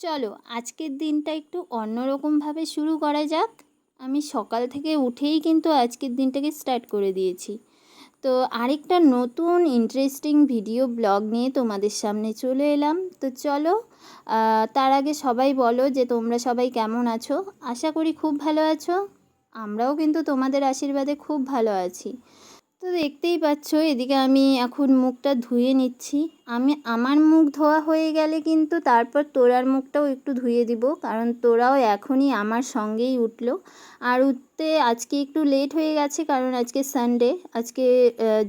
চলো, আজকের দিনটা একটু অন্যরকমভাবে শুরু করা যাক। আমি সকাল থেকে উঠেই কিন্তু আজকের দিনটাকে স্টার্ট করে দিয়েছি। তো আরেকটা নতুন ইন্টারেস্টিং ভিডিও ব্লগ নিয়ে তোমাদের সামনে চলে এলাম। তো চলো তার আগে সবাই বলো যে তোমরা সবাই কেমন আছো? আশা করি খুব ভালো আছো। আমরাও কিন্তু তোমাদের আশীর্বাদে খুব ভালো আছি। তো দেখতেই পাচ্ছ, এদিকে আমি এখন মুখটা ধুয়ে নিচ্ছি। আমি, আমার মুখ ধোয়া হয়ে গেলে কিন্তু তারপর তোরার মুখটাও একটু ধুয়ে দিব, কারণ তোরাও এখনই আমার সঙ্গেই উঠল। আর উঠতে আজকে একটু লেট হয়ে গেছে, কারণ আজকে সানডে আজকে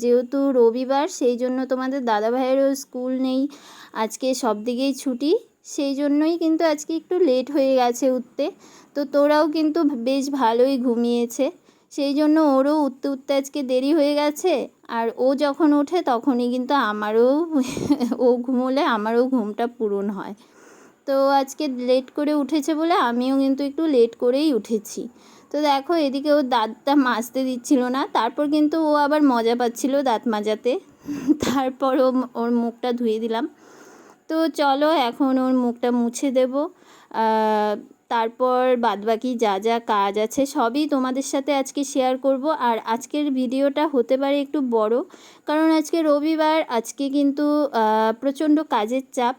যেহেতু রবিবার, সেই জন্য তোমাদের দাদা ভাইয়েরও স্কুল নেই। আজকে সব দিকেই ছুটি, সেই জন্যই কিন্তু আজকে একটু লেট হয়ে গেছে উঠতে। তো তোরাও কিন্তু বেশ ভালোই ঘুমিয়েছে। সেই জন্য ওরও উঠতে উঠতে আজকে দেরি হয়ে গেছে। আর ও যখন ওঠে তখনই কিন্তু আমারও ও ঘুমোলে আমারও ঘুমটা পূরণ হয়। তো আজকে লেট করে উঠেছে বলে আমিও কিন্তু একটু লেট করেই উঠেছি। তো দেখো এদিকে ও দাঁতটা মাজতে দিচ্ছিল না, তারপর কিন্তু ও আবার মজা পাচ্ছিল দাঁত মাজাতে। তারপর ও ওর মুখটা ধুয়ে দিলাম। তো চলো এখন ওর মুখটা মুছে দেব। তারপর বাদবাকি যা যা কাজ আছে সবই তোমাদের সাথে আজকে শেয়ার করব। আর আজকের ভিডিওটা হতে পারে একটু বড়, কারণ আজকে রবিবার, আজকে কিন্তু প্রচণ্ড কাজের চাপ।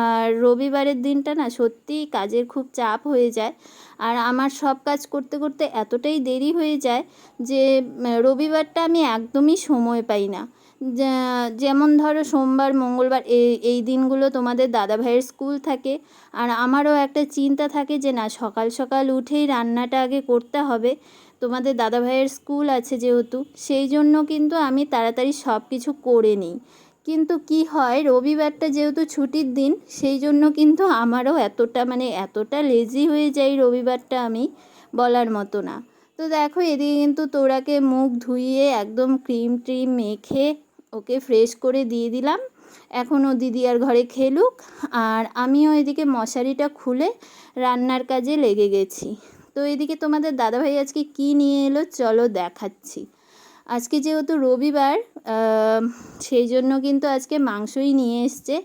আর রবিবারের দিনটা না সত্যিই কাজের খুব চাপ হয়ে যায়। আর আমার সব কাজ করতে করতে এতটাই দেরি হয়ে যায় যে রবিবারটা আমি একদমই সময় পাই না। যেমন ধরো সোমবার, মঙ্গলবার এই এই দিনগুলো তোমাদের দাদা ভাইয়ের স্কুল থাকে। আর আমারও একটা চিন্তা থাকে যে, না, সকাল সকাল উঠেই রান্নাটা আগে করতে হবে। তোমাদের দাদা ভাইয়ের স্কুল আছে যেহেতু, সেই জন্য কিন্তু আমি তাড়াতাড়ি সব কিছু করে নিই। কিন্তু কি হয়, রবিবারটা যেহেতু ছুটির দিন, সেই জন্য কিন্তু আমারও এতটা মানে এতটা লেজি হয়ে যাই রবিবারটা আমি বলার মতো না। তো দেখো, এদিকে কিন্তু তোরাকে মুখ ধুইয়ে একদম ক্রিম ট্রিম মেখে ওকে ফ্রেশ করে দিয়ে দিলাম। এখন ও দিদি আর ঘরে খেলুক। আর আমিও এদিকে মশারিটা খুলে রান্নার কাজে লেগে গেছি। তো এদিকে তোমাদের দাদাভাই আজকে কি নিয়ে এলো চলো দেখাচ্ছি। আজকে যেহেতু রবিবার সেই জন্য কিন্তু আজকে মাংসই নিয়ে এসছে।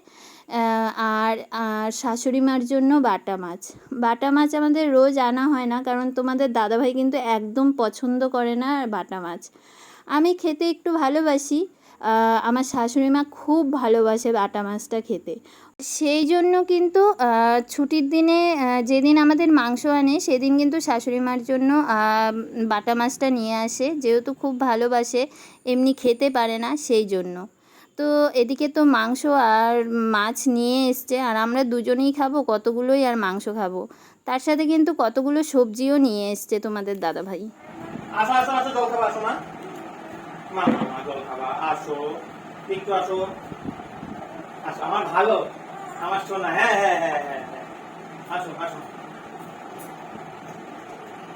আর আর শাশুড়ি মার জন্য বাটা মাছ। বাটা মাছ আমাদের রোজ আনা হয় না, কারণ তোমাদের দাদাভাই কিন্তু একদম পছন্দ করে না বাটা মাছ। আমি খেতে একটু ভালোবাসি আমার শাশুড়ি মা খুব ভালোবাসে বাটা মাছটা খেতে। সেই জন্য কিন্তু ছুটির দিনে যেদিন আমাদের মাংস আনে, সেদিন কিন্তু শাশুড়ি মার জন্য বাটা মাছটা নিয়ে আসে। যেহেতু খুব ভালোবাসে, এমনি খেতে পারে না সেই জন্য। তো এদিকে তো মাংস আর মাছ নিয়ে এসছে, আর আমরা দুজনেই খাব, কতগুলোই আর মাংস খাব। তার সাথে কিন্তু কতগুলো সবজিও নিয়ে এসছে তোমাদের দাদাভাই। আসো আসো মা মা, মা জল খাবা আসো একটু আসো। আসো আমার ভালো আমার সোনা। হ্যাঁ হ্যাঁ হ্যাঁ হ্যাঁ হ্যাঁ। আসো আসো।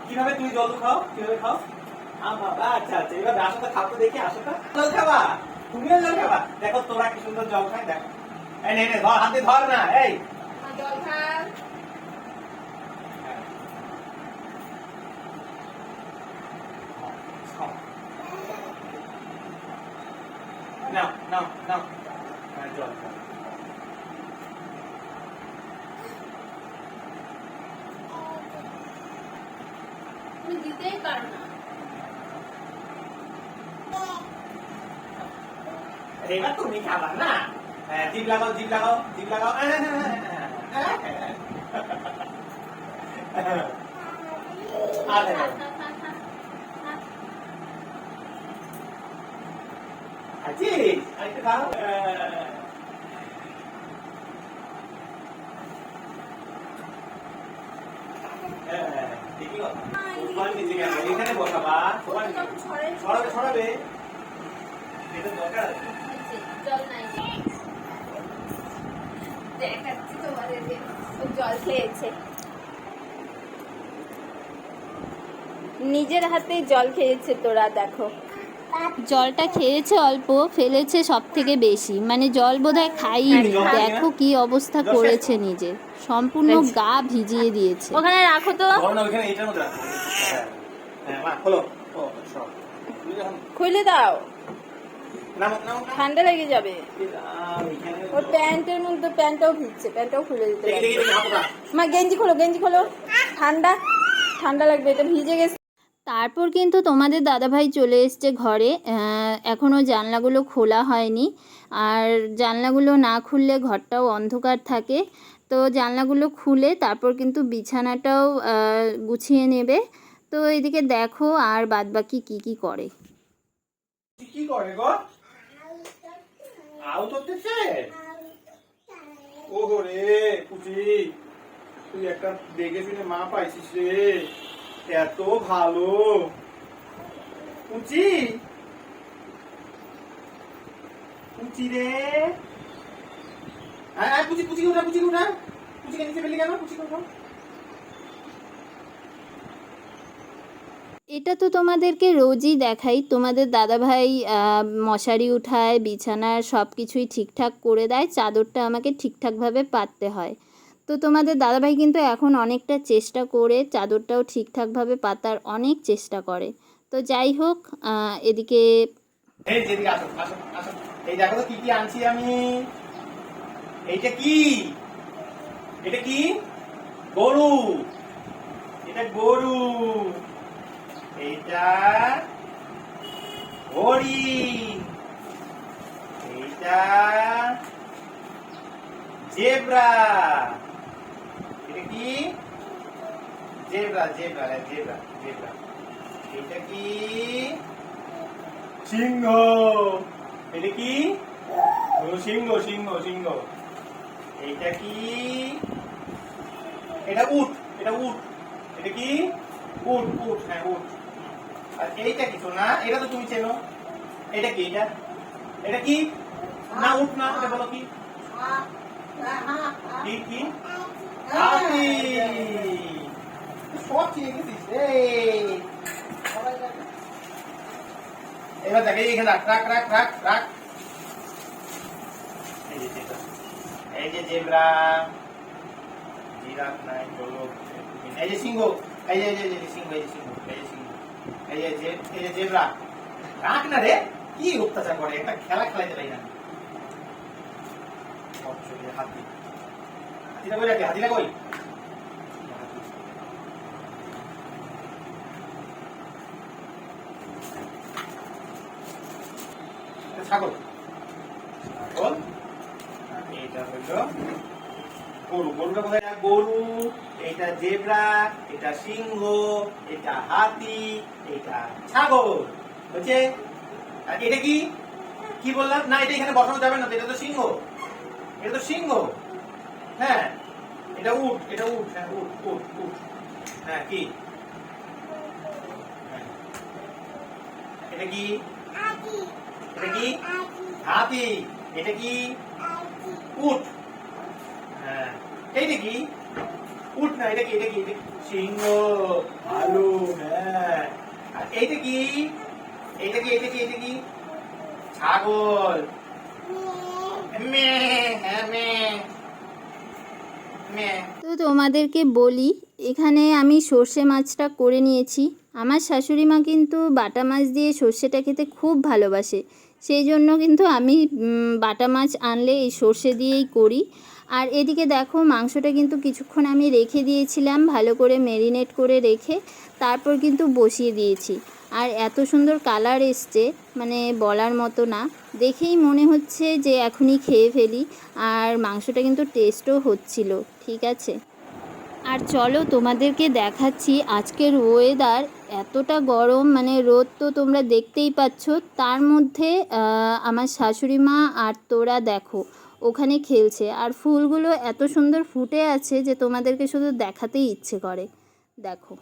কীভাবে তুমি জল খাও? কীভাবে খাও? আচ্ছা আচ্ছা খাও দেখি আসো জল খাবা? তুমিও জল খাবা? দেখো তোরা কি সুন্দর জল খায় দেখো। এই ধর হাতে ধর না এই। হ্যাঁ। খাও। নাও নাও নাও হ্যাঁ, জল খাও। দিতেই পারো না এবার তুমি খাবা না হ্যাঁ, জিভ লাগাও জিভ লাগাও জিভ লাগাও হ্যাঁ, হ্যাঁ, হ্যাঁ, হ্যাঁ, হ্যাঁ। আরে, আজি, নিজের হাতে জল খেয়েছে তোরা দেখো। জলটা খেয়েছে অল্প ফেলেছে সব থেকে বেশি। মানে জল বোধহয় খাইনি। খায় দেখো কি অবস্থা করেছে নিজে। সম্পূর্ণ গা ভিজিয়ে দিয়েছে। ওখানে রাখো তো। হ্যাঁ হ্যাঁ মা খোলো। দাও। ঠান্ডা লেগে যাবে। ওর প্যান্টের মধ্যে প্যান্টটাও ভিজছে। প্যান্টটাও খুলে দিতে মা গেঞ্জি খোলো গেঞ্জি খোলো। ঠান্ডা। ঠান্ডা লাগবে এটা ভিজে গেছে। তারপর কিন্তু তোমাদের দাদাভাই চলে এসছে ঘরে। এখনও জানলাগুলো খোলা হয়নি। আর জানলাগুলো না খুললে ঘরটাও অন্ধকার থাকে। তো জানলাগুলো খুলে তারপর কিন্তু বিছানাটাও গুছিয়ে নেবে। তো এদিকে দেখো আর বাদবাকি কি কি করে। কি করে তুই একটা দেখে মা পাইছিস রে। এত ভালো। পুচি পুচি রে উঠা উঠা নিচে ফেলি কেন? এটা তো তোমাদেরকে রোজই দেখাই। তোমাদের দাদাভাই মশারি উঠায় বিছানার সব কিছুই ঠিকঠাক করে দেয়। চাদরটা আমাকে ঠিকঠাকভাবে পাততে হয়। তো তোমাদের দাদাভাই কিন্তু এখন অনেকটা চেষ্টা করে চাদরটাও ঠিকঠাকভাবে পাতার অনেক চেষ্টা করে। তো যাই হোক এদিকে জেব্রা। এটা কি জেব্রা জেব্রা জেব্রা জেব্রা। এটা কি? সিংহ। এটা কি? সিংহ সিংহ সিংহ। এইটা কি? এটা উট এটা উট। এটা কি? উট উট হ্যাঁ উট। আর এইটা কি না এটা তো তুমি চেনো। এটা কি এটা? এটা কি? না উট না এটা বলো কি? কি কি? হাতি এবার দেখে এখানে রাখ রাখ রাখ রাখ রাখ এই যে জেব্রা। জিরাফ নাই চলো এই যে সিংহ এই যে এই যে সিংহ এই যে সিংহ এই যে সিংহ। এই যে এই যে জেব্রা। রাখ না রে কি অত্যাচার করে? একটা খেলা খেলাইতে পারি না হাতি এটা গরু এটা জেব্রা এটা সিংহ এটা হাতি এটা ছাগল এটা কি কি বললাম না এটা এখানে বসানো যাবে না এটা তো সিংহ এটা তো সিংহ হ্যাঁ এটা উট এটা উট হ্যাঁ উট উট উট হ্যাঁ কি? হ্যাঁ। এটা কি? এটা কি? হাতি। এটা কি? উট হ্যাঁ। এইটা কি? উট না এটা কি? এটা কি? সিংহ ভালু হ্যাঁ। আর এইটা কি? এইটা কি? এটা কি? এটা কি? ছাগল। মে হ্যাঁ মে তো তোমাদেরকে বলি, এখানে আমি সর্ষে মাছটা করে নিয়েছি। আমার শাশুড়ি মা কিন্তু বাটা মাছ দিয়ে সর্ষেটা খেতে খুব ভালোবাসে। সেই জন্য কিন্তু আমি বাটা মাছ আনলে এই সর্ষে দিয়েই করি। আর এদিকে দেখো, মাংসটা কিন্তু কিছুক্ষণ আমি রেখে দিয়েছিলাম, ভালো করে ম্যারিনেট করে রেখে তারপর কিন্তু বসিয়ে দিয়েছি। আর এত সুন্দর কালার এসছে মানে বলার মতো না। দেখেই মনে হচ্ছে যে এখনই খেয়ে ফেলি। আর মাংসটা কিন্তু টেস্টও হচ্ছিল। ঠিক আছে। আর চলো তোমাদেরকে দেখাচ্ছি আজকের ওয়েদার এতটা গরম মানে রোদ তো তোমরা দেখতেই পাচ্ছ। তার মধ্যে আমার শাশুড়ি মা আর তোরা দেখো, ওখানে খেলছে। আর ফুলগুলো এত সুন্দর ফুটে আছে যে তোমাদেরকে শুধু দেখাতেই ইচ্ছে করে। দেখো।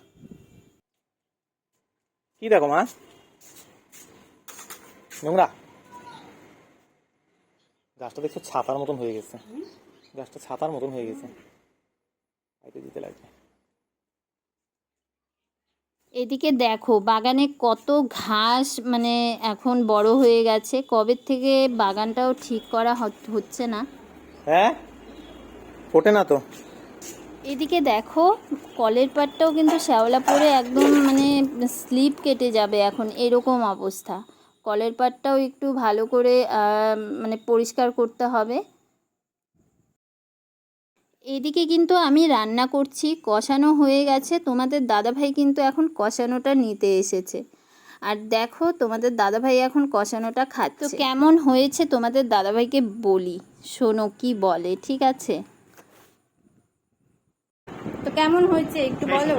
কি দেখো মা? নোংরা। গাছটা দেখছ ছাতার মতন হয়ে গেছে। গাছটা ছাতার মতন হয়ে গেছে। হয়তো দিতে লাগবে। এদিকে দেখো বাগানে কত ঘাস মানে এখন বড় হয়ে গেছে। কবে থেকে বাগানটাও ঠিক করা হচ্ছে না। হ্যাঁ? ফোটে না তো। এদিকে দেখো কলের পাটটাও কিন্তু শ্যাওলা পড়ে একদম মানে স্লিপ কেটে যাবে এখন এরকম অবস্থা। কলের পাটটাও একটু ভালো করে মানে পরিষ্কার করতে হবে। এদিকে কিন্তু আমি রান্না করছি কষানো হয়ে গেছে। তোমাদের দাদাভাই কিন্তু এখন কষানোটা নিতে এসেছে। আর দেখো তোমাদের দাদাভাই এখন কষানোটা খাচ্ছে। তো কেমন হয়েছে তোমাদের দাদাভাইকে বলি। শোনো কি বলে ঠিক আছে? তো কেমন হয়েছে একটু বলো।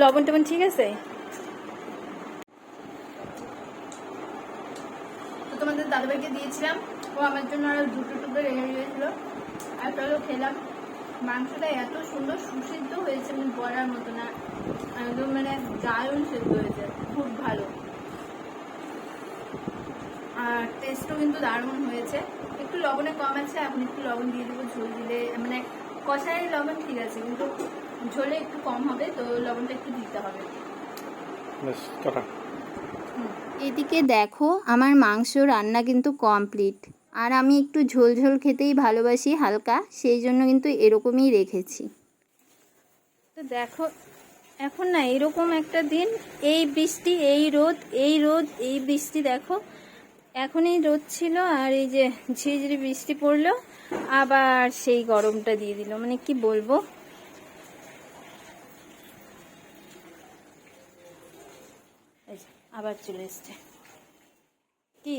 লবণ টবণ ঠিক আছে? তোমাদের দাদাভাইকে দিয়েছিলাম। ও আমার জন্য আরও দুটো টুকরো রেখে দিয়েছিল। আর চলো খেলাম। মাংসটা এত সুন্দর সুসিদ্ধ হয়েছে মানে বলার মতো না। একদম মানে দারুণ সেদ্ধ হয়েছে খুব ভালো। আর টেস্টও কিন্তু দারুণ হয়েছে। একটু লবণে কম আছে এখন একটু লবণ দিয়ে দেবো ঝোল দিলে মানে কষায় লবণ ঠিক আছে কিন্তু ঝোলে একটু কম হবে তো লবণটা একটু দিতে হবে। বেশ টাটা। এদিকে দেখো, আমার মাংস রান্না কিন্তু কমপ্লিট। আর আমি একটু ঝোল ঝোল খেতেই ভালোবাসি হালকা, সেই জন্য কিন্তু এরকমই রেখেছি। তো দেখো, এখন না এরকম একটা দিন, এই বৃষ্টি, এই রোদ এই রোদ, এই বৃষ্টি দেখো। এখনই রোদ ছিল আর এই যে ঝিরিঝিরি বৃষ্টি পড়ল, আবার সেই গরমটা দিয়ে দিল। মানে কি বলব এই যে, আবার চলে এসছে। কি?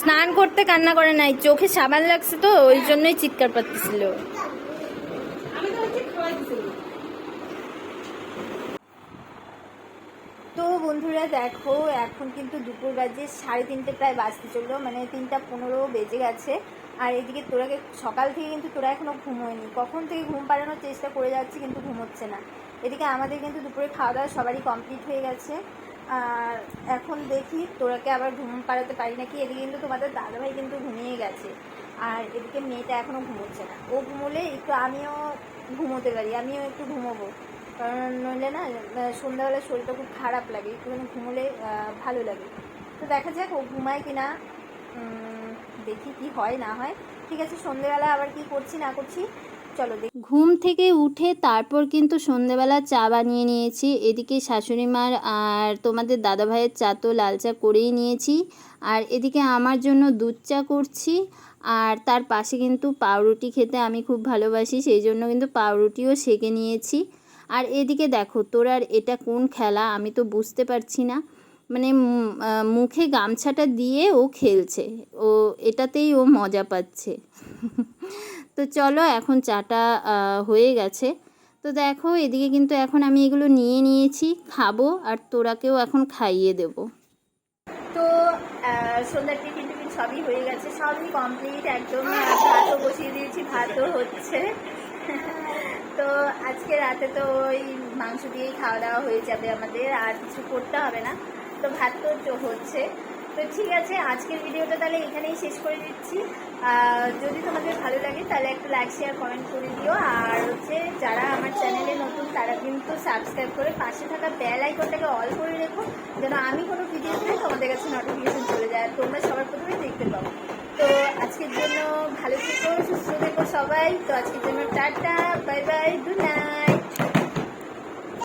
স্নান করতে কান্না করে নাই চোখে সাবান লাগছে তো ওই জন্যই চিৎকার পাচ্ছিল আমি তো হচ্ছে খাওয়াই দিছি তো বন্ধুরা, দেখো, এখন কিন্তু দুপুর বাজে, সাড়ে তিনটে প্রায় বাজতে চলল মানে তিনটা পনেরো বেজে গেছে। আর এদিকে তোরাকে সকাল থেকে কিন্তু তোরা এখনও ঘুমোয়নি। কখন থেকে ঘুম পাড়ানোর চেষ্টা করে যাচ্ছি কিন্তু ঘুমোচ্ছে না। এদিকে আমাদের কিন্তু দুপুরে খাওয়া দাওয়া সবারই কমপ্লিট হয়ে গেছে। আর এখন দেখি তোরাকে আবার ঘুম পাড়াতে পারি নাকি? এদিকে কিন্তু তোমাদের দাদাভাই কিন্তু ঘুমিয়ে গেছে। আর এদিকে মেয়েটা এখনও ঘুমোচ্ছে না। ও ঘুমোলে একটু আমিও ঘুমোতে পারি, আমিও একটু ঘুমোবো। কারণ নইলে না সন্ধ্যাবেলা শরীরটা খুব খারাপ লাগে একটুখানি ঘুমোলে ভালো লাগে। তো দেখা যাক ও ঘুমায় কিনা উম, দেখি কি হয় না হয়। ঠিক আছে সন্ধ্যেবেলা আবার কি করছি না করছি চলো দেখি। ঘুম থেকে উঠে তারপর কিন্তু সন্ধেবেলা চা বানিয়ে নিয়েছি। এদিকে শাশুড়ি মার আর তোমাদের দাদা ভাইয়ের চা তো লাল চা করেই নিয়েছি। আর এদিকে আমার জন্য দুধ চা করছি। আর তার পাশে কিন্তু পাউরুটি খেতে আমি খুব ভালোবাসি সেই জন্য কিন্তু পাউরুটিও সেকে নিয়েছি। আর এদিকে দেখো, তোর আর এটা কোন খেলা আমি তো বুঝতে পারছি না। মানে মুখে গামছাটা দিয়ে ও খেলছে, ও এটাতেই ও মজা পাচ্ছে। তো চলো এখন চাটা হয়ে গেছে। তো দেখো, এদিকে কিন্তু এখন আমি এগুলো নিয়ে নিয়েছি, খাব আর তোরাকেও এখন খাইয়ে দেবো। তো সবই হয়ে গেছে, সবই কমপ্লিট একদম ভাতও বসিয়ে দিয়েছি, ভাতও হচ্ছে। তো আজকে রাতে তো ওই মাংস দিয়েই খাওয়া দাওয়া হয়ে যাবে আমাদের, আর কিছু করতে হবে না। তো ভাত তো হচ্ছে। তো ঠিক আছে, আজকের ভিডিওটা তাহলে এখানেই শেষ করে দিচ্ছি। যদি তোমাদের ভালো লাগে তাহলে একটা লাইক শেয়ার কমেন্ট করে দিও। আর হচ্ছে যারা আমার চ্যানেলে নতুন, তারা কিন্তু সাবস্ক্রাইব করে পাশে থাকা বেল আইকনটাকে অল করে রেখো। যেন আমি কোনো ভিডিও দিলে তোমাদের কাছে নোটিফিকেশন চলে যায়। আর তোমরা সবার প্রথমে দেখতে পাবো তো আজকের জন্য ভালো থেকো, সুস্থ থেকো সবাই। তো আজকের জন্য tata, bye bye, good night.